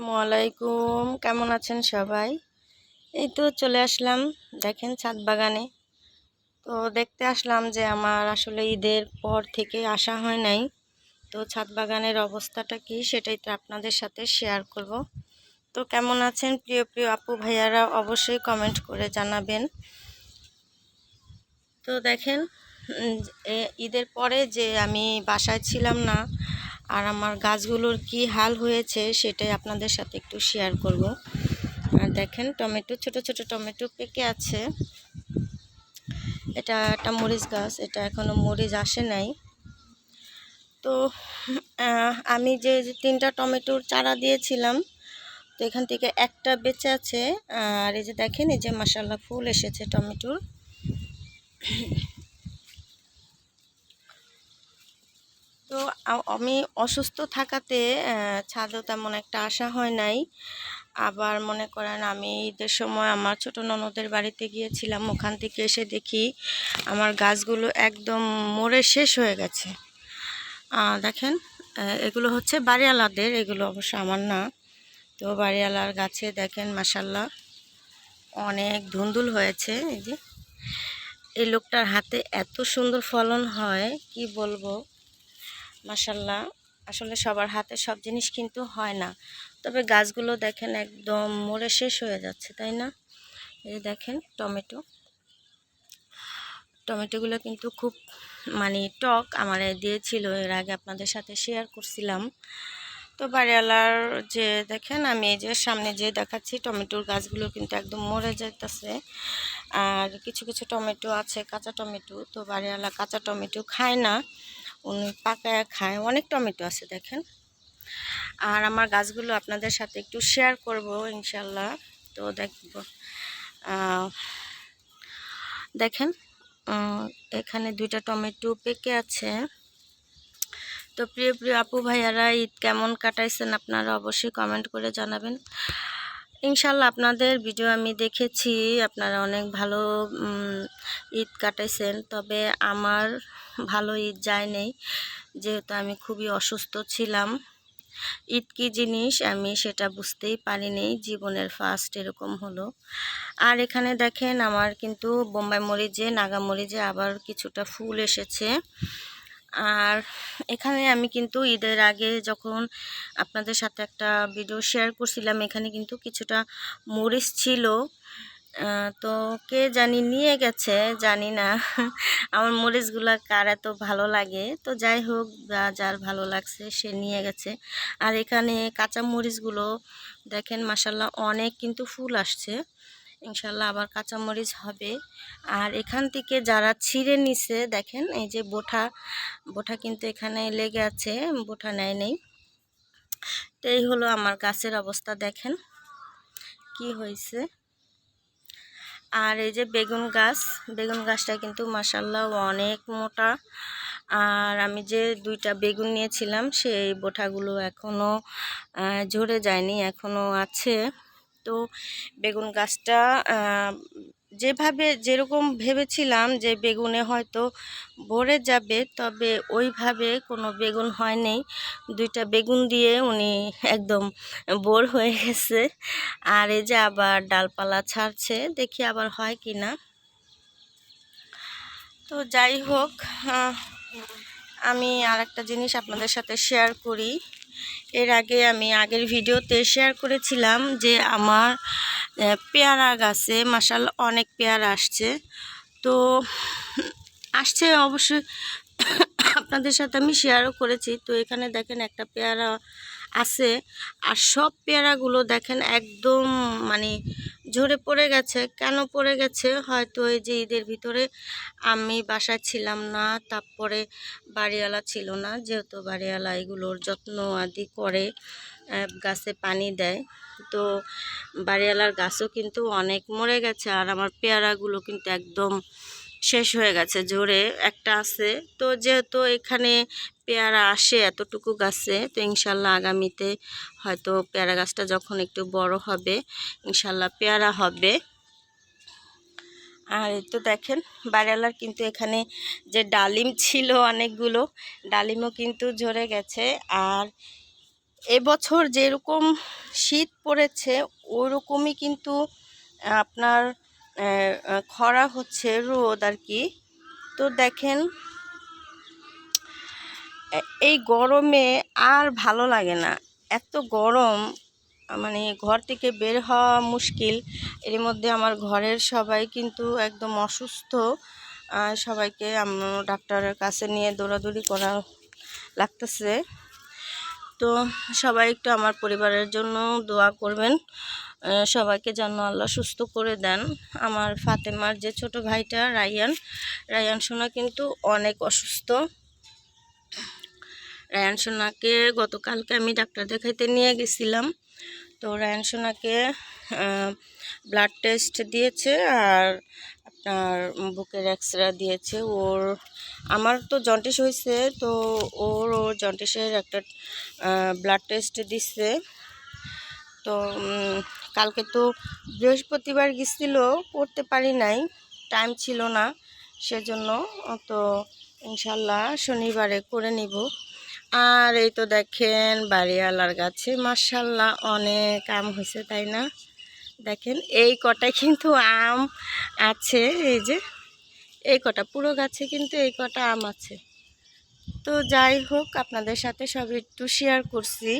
আসসালামু আলাইকুম। কেমন আছেন সবাই? এই তো চলে আসলাম, দেখেন ছাদ বাগানে। তো দেখতে আসলাম যে আমার আসলে ঈদের পর থেকে আসা হয় নাই। তো ছাদ বাগানের অবস্থাটা কি সেটাই তো আপনাদের সাথে শেয়ার করব। তো কেমন আছেন প্রিয় প্রিয় আপু ভাইয়ারা অবশ্যই কমেন্ট করে জানাবেন। তো দেখেন ঈদের পরে যে আমি বাসায় ছিলাম না আর আমার গাছগুলোর কি হাল হয়েছে সেটাই আপনাদের সাথে একটু শেয়ার করব। আর দেখেন, টমেটো, ছোট ছোট টমেটো পেকে আছে। এটা একটা মরিচ গাছ, এটা এখনও মরিচ আসে নাই। তো আমি যে তিনটা টমেটোর চারা দিয়েছিলাম, তো এখান থেকে একটা বেঁচে আছে। আর এই যে দেখেন, এই যে মাসাল্লাহ ফুল এসেছে টমেটোর। তো আমি অসুস্থ থাকাতে ছাদেও তেমন একটা আসা হয় নাই। আবার মনে করেন আমি ঈদের সময় আমার ছোট ননদের বাড়িতে গিয়েছিলাম, ওখান থেকে এসে দেখি আমার গাছগুলো একদম মরে শেষ হয়ে গেছে। দেখেন এগুলো হচ্ছে বাড়িওয়ালাদের, এগুলো অবশ্য আমার না। তো বাড়িওয়ালার গাছে দেখেন মাসাল্লাহ অনেক ধুন্দুল হয়েছে। এই যে, এই লোকটার হাতে এত সুন্দর ফলন হয়, কি বলব? মাসাল্লাহ আসলে সবার হাতে সব জিনিস কিন্তু হয় না। তবে গাছগুলো দেখেন একদম মরে শেষ হয়ে যাচ্ছে, তাই না? এই দেখেন টমেটো। টমেটোগুলো কিন্তু খুব মানে টক আমার দিয়েছিল, এর আগে আপনাদের সাথে শেয়ার করছিলাম। তো বাড়িওয়ালার যে, দেখেন আমি এই যে সামনে যে দেখাচ্ছি, টমেটোর গাছগুলো কিন্তু একদম মরে যাইতেছে। আর কিছু কিছু টমেটো আছে, কাঁচা টমেটো। তো বাড়িওয়ালা কাঁচা টমেটো খায় না। উনি পাকায় খায়, অনেক টমেটো আছে দেখেন। আর আমার গাছগুলো আপনাদের সাথে একটু শেয়ার করব ইনশাল্লাহ। তো দেখব দেখেন এখানে দুইটা টমেটো পেকে আছে। তো প্রিয় প্রিয় আপু ভাইয়ারা, ঈদ কেমন কাটাইছেন আপনারা অবশ্যই কমেন্ট করে জানাবেন। ইনশাল্লাহ আপনাদের ভিডিও আমি দেখেছি, আপনারা অনেক ভালো ঈদ কাটাইছেন। তবে আমার ভালো ঈদ যায় নেই, যেহেতু আমি খুবই অসুস্থ ছিলাম। ঈদ কী জিনিস আমি সেটা বুঝতেই পারিনি, জীবনের ফার্স্ট এরকম হলো। আর এখানে দেখেন আমার কিন্তু বোম্বাই মরিচে, নাগা মরিচে আবার কিছুটা ফুল এসেছে। আর এখানে আমি কিন্তু ঈদের আগে যখন আপনাদের সাথে একটা ভিডিও শেয়ার করছিলাম, এখানে কিন্তু কিছুটা মরিচ ছিল। তো কে জানি নিয়ে গেছে, জানি না। আমার মরিচগুলো কার এত ভালো লাগে? তো যাই হোক যার ভালো লাগছে, সে নিয়ে গেছে। আর এখানে কাঁচা মরিচগুলো, দেখেন মাসাল্লাহ অনেক কিন্তু ফুল আসছে। ইনশাল্লাহ আবার কাঁচামরিচ হবে। আর এখান থেকে যারা ছিঁড়ে নিছে, দেখেন, এই যে বোঠা বোঠা কিন্তু এখানে লেগে আছে, বোঠা নেয় নেই। তো এই হলো আমার গাছের অবস্থা, দেখেন কি হয়েছে। আর এই যে বেগুন গাছ, বেগুন গাছটা কিন্তু মাসাল্লাহ অনেক মোটা। আর আমি যে দুইটা বেগুন নিয়েছিলাম, সেই বোঠাগুলো এখনও ঝরে যায়নি এখনও আছে। তো বেগুন গাছটা যেভাবে, যেরকম ভেবেছিলাম যে বেগুনে হয়তো ভরে যাবে, তবে ওইভাবে কোনো বেগুন হয়নি। দুইটা বেগুন দিয়ে উনি একদম বোর হয়ে গেছে। আর এই যে আবার ডালপালা ছাড়ছে, দেখি আবার হয় কি না। তো যাই হোক আমি আর একটা জিনিস আপনাদের সাথে শেয়ার করি। এর আগে আমি আগের ভিডিওতে শেয়ার করেছিলাম যে আমার পেয়ারা গাছে মাসাল অনেক পেয়ারা আসছে। তো, আসছে অবশ্যই, আপনাদের সাথে আমি শেয়ারও করেছি। তো এখানে দেখেন একটা পেয়ারা আছে। আর সব পেয়ারাগুলো দেখেন একদম মানে ঝরে পড়ে গেছে। কেন পড়ে গেছে? হয়তো এই যে ঈদের ভিতরে আমি বাসায় ছিলাম না, তারপরে বাড়িওয়ালা ছিল না। যেহেতু বাড়িওয়ালা এগুলোর যত্ন আদি করে গাছে পানি দেয়। তো বাড়িওয়ালার গাছও কিন্তু অনেক মরে গেছে। আর আমার পেয়ারাগুলো কিন্তু একদম শেষ হয়ে গেছে, জোরে একটা আছে। তো যেহেতু এখানে পেয়ারা আসে এতটুকু গাছে, তো ইনশাল্লাহ আগামীতে হয়তো পেয়ারা গাছটা যখন একটু বড় হবে, ইনশাল্লাহ পেয়ারা হবে। আর তো দেখেন বাড়িওয়ালার কিন্তু এখানে যে ডালিম ছিল অনেকগুলো, ডালিমও কিন্তু ঝরে গেছে। আর এবছর যেরকম শীত পড়েছে, ওরকমই কিন্তু আপনার খরা হচ্ছে, রোদ আর কি। তো দেখেন, এই গরমে আর ভালো লাগে না। এত গরম মানে ঘর থেকে বের হওয়া মুশকিল। এর মধ্যে আমার ঘরের সবাই কিন্তু একদম অসুস্থ। সবাইকে ডাক্তারের কাছে নিয়ে দৌড়াদৌড়ি করা লাগতেছে। তো সবাই একটু আমার পরিবারের জন্য দোয়া করবেন। সবাইকে যেন আল্লাহ সুস্থ করে দেন। আমার ফাতেমার যে ছোট ভাইটা রায়ান রায়ান সোনা কিন্তু অনেক অসুস্থ। রায়ান সোনাকে গতকালকে আমি ডাক্তার দেখাইতে নিয়ে গেছিলাম। তো রায়ান সোনাকে ব্লাড টেস্ট দিয়েছে আর আপনার বুকের এক্সরে দিয়েছে। ওর, আমার তো জন্টিস হয়েছে তো ওর ওর জন্টিসের একটা ব্লাড টেস্ট দিচ্ছে তো কালকে তো বৃহস্পতিবার গেছিল করতে পারি নাই টাইম ছিল না, সেজন্য, তো ইনশাল্লাহ শনিবারে করে নিব। আর এই তো দেখেন, বাড়িওয়ালার গাছে মার্শাল্লাহ অনেক আম হয়েছে, তাই না? দেখেন, এই কটায় কিন্তু আম আছে, এই যে, এই কটা, পুরো গাছে কিন্তু এই কটা আম আছে। তো যাই হোক, আপনাদের সাথে সব একটু শেয়ার করছি।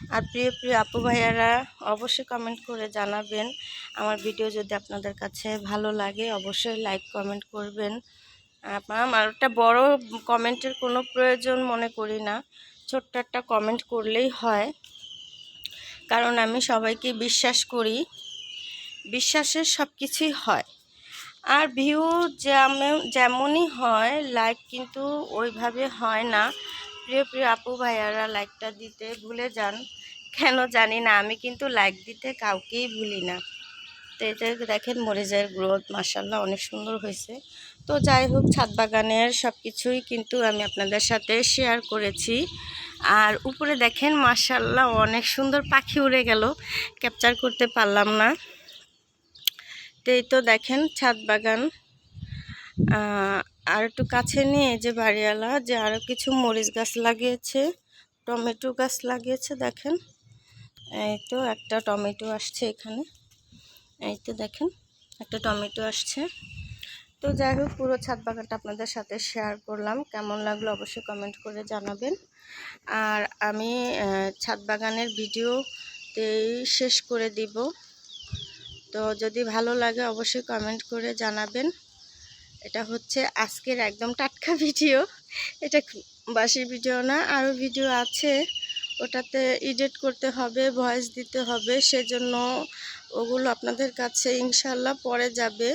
আর প্রিয় প্রিয় আপু ভাইয়ারা, অবশ্যই কমেন্ট করে জানাবেন। আমার ভিডিও যদি আপনাদের কাছে ভালো লাগে, অবশ্যই লাইক কমেন্ট করবেন। আমার একটা বড় কমেন্টের কোনো প্রয়োজন মনে করি না। ছোট্ট একটা কমেন্ট করলেই হয়। কারণ আমি সবাইকে বিশ্বাস করি। বিশ্বাসের সব কিছুই হয়। আর ভিউ যেমন, যেমনই হয় লাইক কিন্তু ওইভাবে হয় না। প্রিয় প্রিয় আপু ভাইয়ারা লাইকটা দিতে ভুলে যান। কেন জানি না, আমি কিন্তু লাইক দিতে কাউকেই ভুলি না। তো এটা দেখেন মরিচের গ্রোথ মাসাল্লাহ অনেক সুন্দর হয়েছে। তো যাই হোক, ছাদ বাগানের সব কিছুই কিন্তু আমি আপনাদের সাথে শেয়ার করেছি। আর উপরে দেখেন মাসাল্লাহ অনেক সুন্দর পাখি উড়ে গেল। ক্যাপচার করতে পারলাম না। তো এই তো দেখেন ছাদ বাগান। আর একটু কাছে নিয়ে যে বাড়িওয়ালা, যে আরও কিছু মরিচ গাছ লাগিয়েছে, টমেটো গাছ লাগিয়েছে, দেখেন। এই তো একটা টমেটো আসছে এখানে। এই তো দেখেন, একটা টমেটো আসছে। তো যাই হোক, পুরো ছাদ বাগানটা আপনাদের সাথে শেয়ার করলাম। কেমন লাগল অবশ্যই কমেন্ট করে জানাবেন। আর আমি ছাদ বাগানের ভিডিওতেই শেষ করে দিব। তো যদি ভালো লাগে অবশ্যই কমেন্ট করে জানাবেন। এটা হচ্ছে আজকের একদম টাটকা ভিডিও। এটা বাসি ভিডিও না, আরও ভিডিও আছে। ওটাতে এডিট করতে হবে, ভয়েস দিতে হবে, সেজন্য ওগুলো আপনাদের কাছে ইনশাল্লাহ পরে যাবে।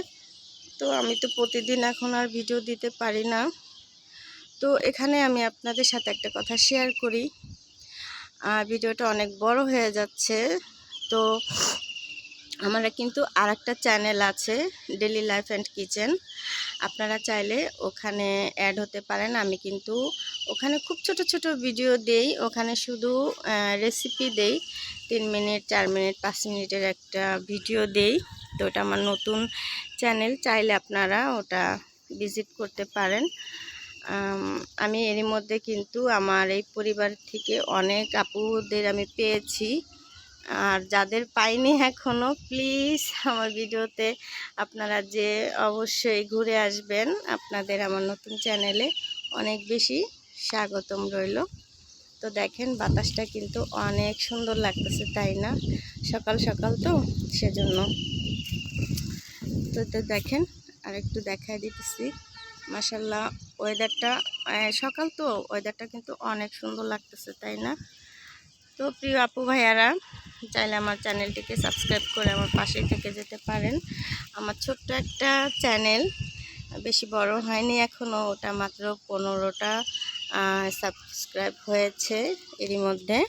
তো আমি তো প্রতিদিন এখন আর ভিডিও দিতে পারি না। তো এখানে আমি আপনাদের সাথে একটা কথা শেয়ার করি। ভিডিওটা অনেক বড় হয়ে যাচ্ছে। তো আমার কিন্তু আর একটা চ্যানেল আছে ডেলি লাইফ অ্যান্ড কিচেন। আপনারা চাইলে ওখানে অ্যাড হতে পারেন। আমি কিন্তু ওখানে খুব ছোট ছোট ভিডিও দেই। ওখানে শুধু রেসিপি দেই। তিন মিনিট, চার মিনিট, পাঁচ মিনিটের একটা ভিডিও দেই। তো ওটা আমার নতুন চ্যানেল চাইলে আপনারা ওটা ভিজিট করতে পারেন। আমি এরই মধ্যে কিন্তু আমার এই পরিবার থেকে অনেক আপুদের আমি পেয়েছি। আর যাদের পাইনি এখনও প্লিজ আমার ভিডিওতে আপনারা যে অবশ্যই ঘুরে আসবেন, আপনাদের আমার নতুন চ্যানেলে অনেক বেশি স্বাগতম রইল। তো দেখেন, বাতাসটা কিন্তু অনেক সুন্দর লাগতেছে, তাই না? সকাল সকাল তো, সেজন্য। তো তো দেখেন আর একটু দেখাই দিতেছি মাসাল্লাহ ওয়েদারটা সকাল তো ওয়েদারটা কিন্তু অনেক সুন্দর লাগতেছে, তাই না? তো প্রিয় আপু ভাইয়ারা চাইলে আমার চ্যানেলটিকে সাবস্ক্রাইব করে আমার পাশেই থেকে যেতে পারেন। আমার ছোট্ট একটা চ্যানেল, বেশি বড় হয়নি এখনও ওটা মাত্র পনেরোটা সাবস্ক্রাইব হয়েছে এরই মধ্যে।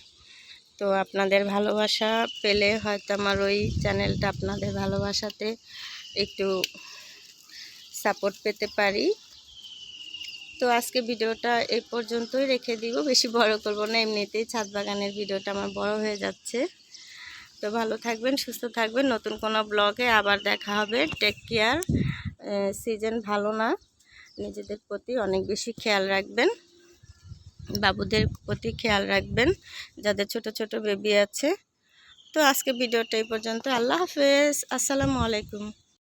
তো আপনাদের ভালোবাসা পেলে হয়তো আমার ওই চ্যানেলটা আপনাদের ভালোবাসাতে একটু সাপোর্ট পেতে পারি। তো আজকে ভিডিওটা এই পর্যন্তই রেখে দিব, বেশি বড় করব না, এমনিতেই ছাদ বাগানের ভিডিওটা আমার বড় হয়ে যাচ্ছে। তো ভালো থাকবেন, সুস্থ থাকবেন। নতুন কোনো ব্লগে আবার দেখা হবে। টেক কেয়ার সিজন ভালো না। নিজেদের প্রতি অনেক বেশি খেয়াল রাখবেন। বাবুদের প্রতি খেয়াল রাখবেন। যাদের ছোট ছোট বেবি আছে। তো আজকে ভিডিওটা এই পর্যন্ত। আল্লাহ হাফেজ। আসসালামু আলাইকুম।